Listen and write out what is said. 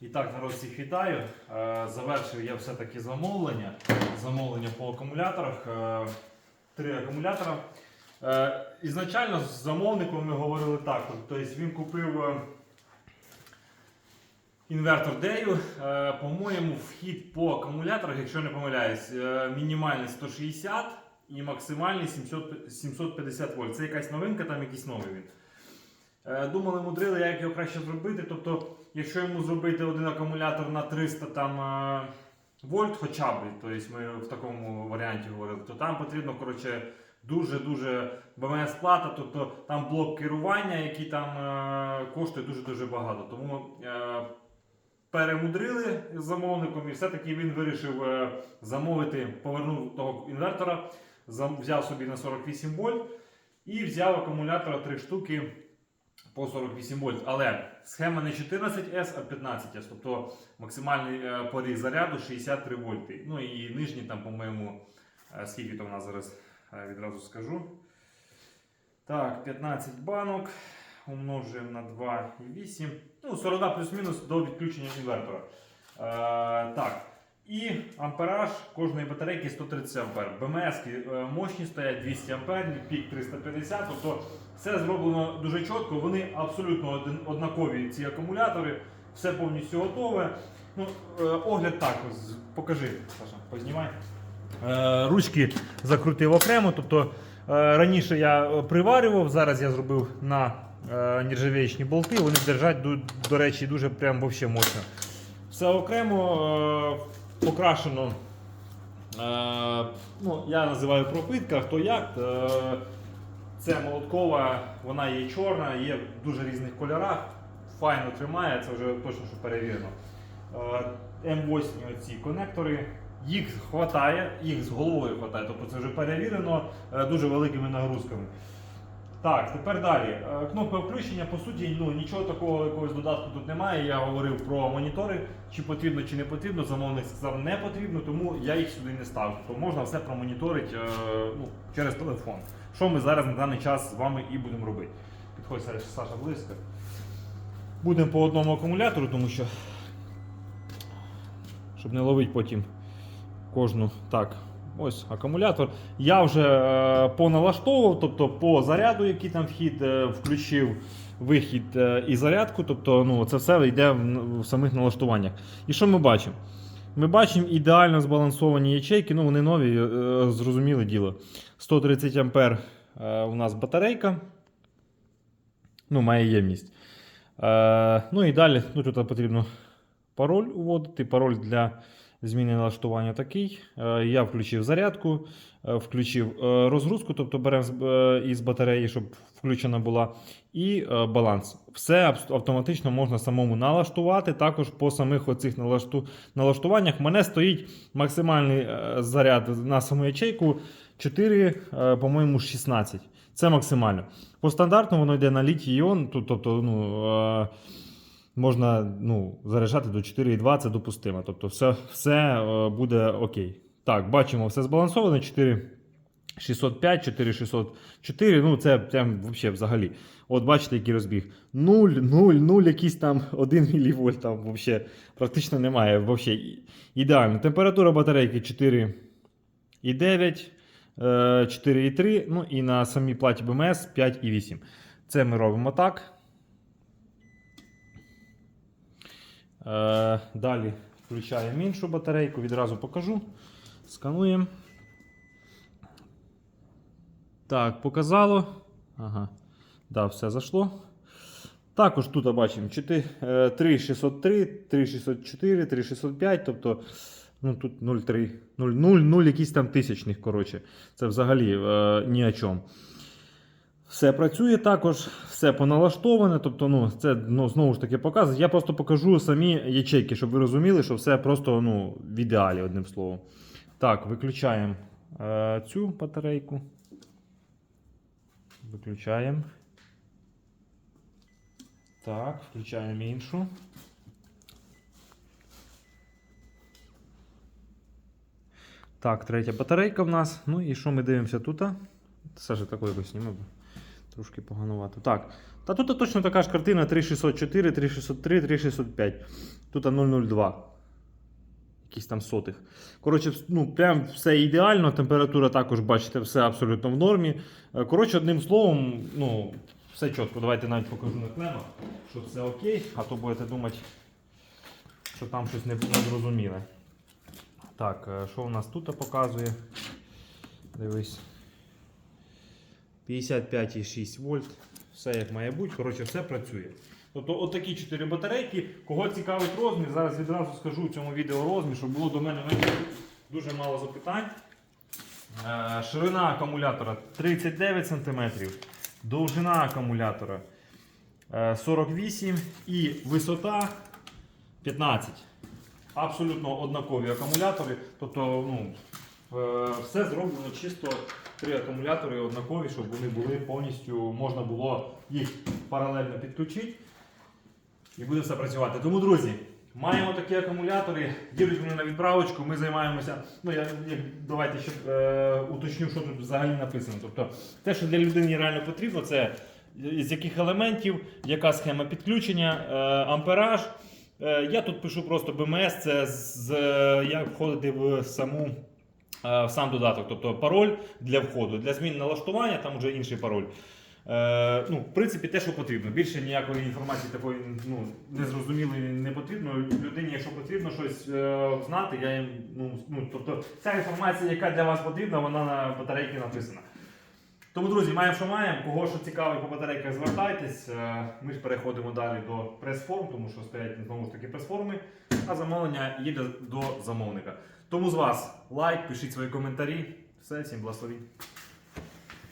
І так, народ всіх вітаю. Е, Завершив я все-таки замовлення. Замовлення по акумуляторах. Е, Три акумулятора. Е, Ізначально з замовником ми говорили так. Тобто він купив інвертор Дею. По-моєму, вхід по акумуляторах, якщо не помиляюсь, мінімальний 160 і максимальний 700, 750 вольт. Це якась новинка, там якийсь новий він. Е, Думали, мудрили, як його краще зробити. Тобто, якщо йому зробити один акумулятор на 300 там, е, вольт, хоча б, тобто ми в такому варіанті говорили, то там потрібно коротше, дуже-дуже БМС плата, тобто там блок керування, який там е, коштує дуже-дуже багато. Тому перемудрили з замовником, і все-таки він вирішив замовити, повернув того інвертора, взяв собі на 48 вольт і взяв акумулятора 3 штуки по 48 вольт. Але схема не 14S, а 15S. Тобто максимальний е, поріг заряду 63 вольти. Ну і нижній там, по-моєму, е, скільки то в нас зараз е, відразу скажу. Так, 15 банок. Умножуємо на 2,8. Ну, 40 плюс-мінус до відключення інвертора. Е, так. І ампераж кожної батарейки 130 ампер. БМС мощні стоять 200 ампер, пік 350. Тобто все зроблено дуже чітко. Вони абсолютно однакові ці акумулятори. Все повністю готове. Ну, е, огляд так, покажи, Саша, познімай. Е, ручки закрутив окремо. Тобто е, раніше я приварював, зараз я зробив на нержавіючні болти. Вони держать, до, речі, дуже прям вообще мощно. Все окремо покрашено. Е, ну, я називаю пропитка, хто як. Е, це молоткова, вона є чорна, є в дуже різних кольорах. Файно тримає, це вже точно що перевірено. Е, М8 оці конектори. Їх хватає, їх з головою хватає, тобто це вже перевірено е, дуже великими нагрузками. Так, тепер далі. Е, Кнопка включення, по суті, ну, нічого такого якогось додатку тут немає. Я говорив про монітори, чи потрібно, чи не потрібно. Замовник сказав, не потрібно, тому я їх сюди не ставлю. Тобто можна все промоніторити е, ну, через телефон. Що ми зараз на даний час з вами і будемо робити. Підходь Саша, Саша близько. Будемо по одному акумулятору, тому що щоб не ловити потім кожну. Так, ось акумулятор. Я вже е, поналаштовував, тобто по заряду, який там вхід, е, включив вихід е, і зарядку. Тобто ну, це все йде в, самих налаштуваннях. І що ми бачимо? Ми бачимо ідеально збалансовані ячейки, ну вони нові, зрозуміле діло. 130 ампер у нас батарейка. Ну, має ємність. Ну і далі ну, тут потрібно пароль вводити. Пароль для зміни налаштування такий. Е, я включив зарядку, е, включив е, розгрузку, тобто беремо із батареї, щоб включена була, і баланс. Все автоматично можна самому налаштувати. Також по самих оцих налаштуваннях в мене стоїть максимальний заряд на саму ячейку 4, е, по-моєму, 16. Це максимально. По стандарту воно йде на літій іон, тобто, ну. Е, можна ну, заряджати до 4,2, це допустимо. Тобто все, все е, буде окей. Так, бачимо, все збалансовано. 4,605, 4,604. Ну, це прям вообще взагалі. От бачите, який розбіг. 0, 0, 0, якийсь там 1 мВ там вообще практично немає. Вообще ідеально. Температура батарейки 4,9, е, 4,3. Ну і на самій платі БМС 5,8. Це ми робимо так. Далі включаємо іншу батарейку, відразу покажу. Скануємо. Так, показало. Ага. Да, все зайшло. Також тут бачимо 4, е, 3603, 3604, 3605, тобто ну, тут 0,3, 0, 0, 0 якісь там тисячних. коротше. Це взагалі е, ні о чому. Все працює також, все поналаштоване. Тобто, ну, це ну, знову ж таки показує. Я просто покажу самі ячейки, щоб ви розуміли, що все просто ну, в ідеалі, одним словом. Так, виключаємо е, цю батарейку. Виключаємо. Так, включаємо іншу. Так, третя батарейка в нас. Ну і що ми дивимося тут? Саша, такою якось зніми. Трошки поганувато. Так. Та тут точно така ж картина 3604, 3603, 3605. Тут 002. Якісь там сотих. Коротше, ну, прям все ідеально. Температура також, бачите, все абсолютно в нормі. Е, Коротше, одним словом, ну, все чітко. Давайте навіть покажу на клемах, що все окей, а то будете думати, що там щось не- незрозуміле. Так, е, що у нас тут показує? Дивись. 55,6 вольт. Все як має бути. Коротше, все працює. Тобто отакі 4 батарейки. Кого цікавить розмір, зараз відразу скажу в цьому відео розмір, щоб було до мене дуже мало запитань. Е, Ширина акумулятора 39 см, довжина акумулятора е, 48 і висота 15. Абсолютно однакові акумулятори. Тобто, ну, е, все зроблено чисто три акумулятори однакові, щоб вони були повністю, можна було їх паралельно підключити. І буде все працювати. Тому, друзі, маємо такі акумулятори, їдуть вони на відправочку, ми займаємося. Ну, я, давайте ще е, уточню, що тут взагалі написано. Тобто, те, що для людини реально потрібно, це з яких елементів, яка схема підключення, е, ампераж. Е, я тут пишу просто BMS, це з, е, як входити в саму. Е, В сам додаток, тобто пароль для входу, для змін налаштування, там вже інший пароль. Е, ну, в принципі, те, що потрібно. Більше ніякої інформації такої ну, незрозумілої не потрібно. Людині, якщо потрібно щось е, знати, я їм. Ну, ну, тобто, ця інформація, яка для вас потрібна, вона на батарейці написана. Тому, друзі, маємо, що маємо. Кого що цікавить по батарейках, звертайтесь. Е, Ми ж переходимо далі до прес-форм, тому що стоять знову ж таки прес-форми, а замовлення їде до замовника. Тому з вас лайк, пишіть свої коментарі. Все, всім благословіть.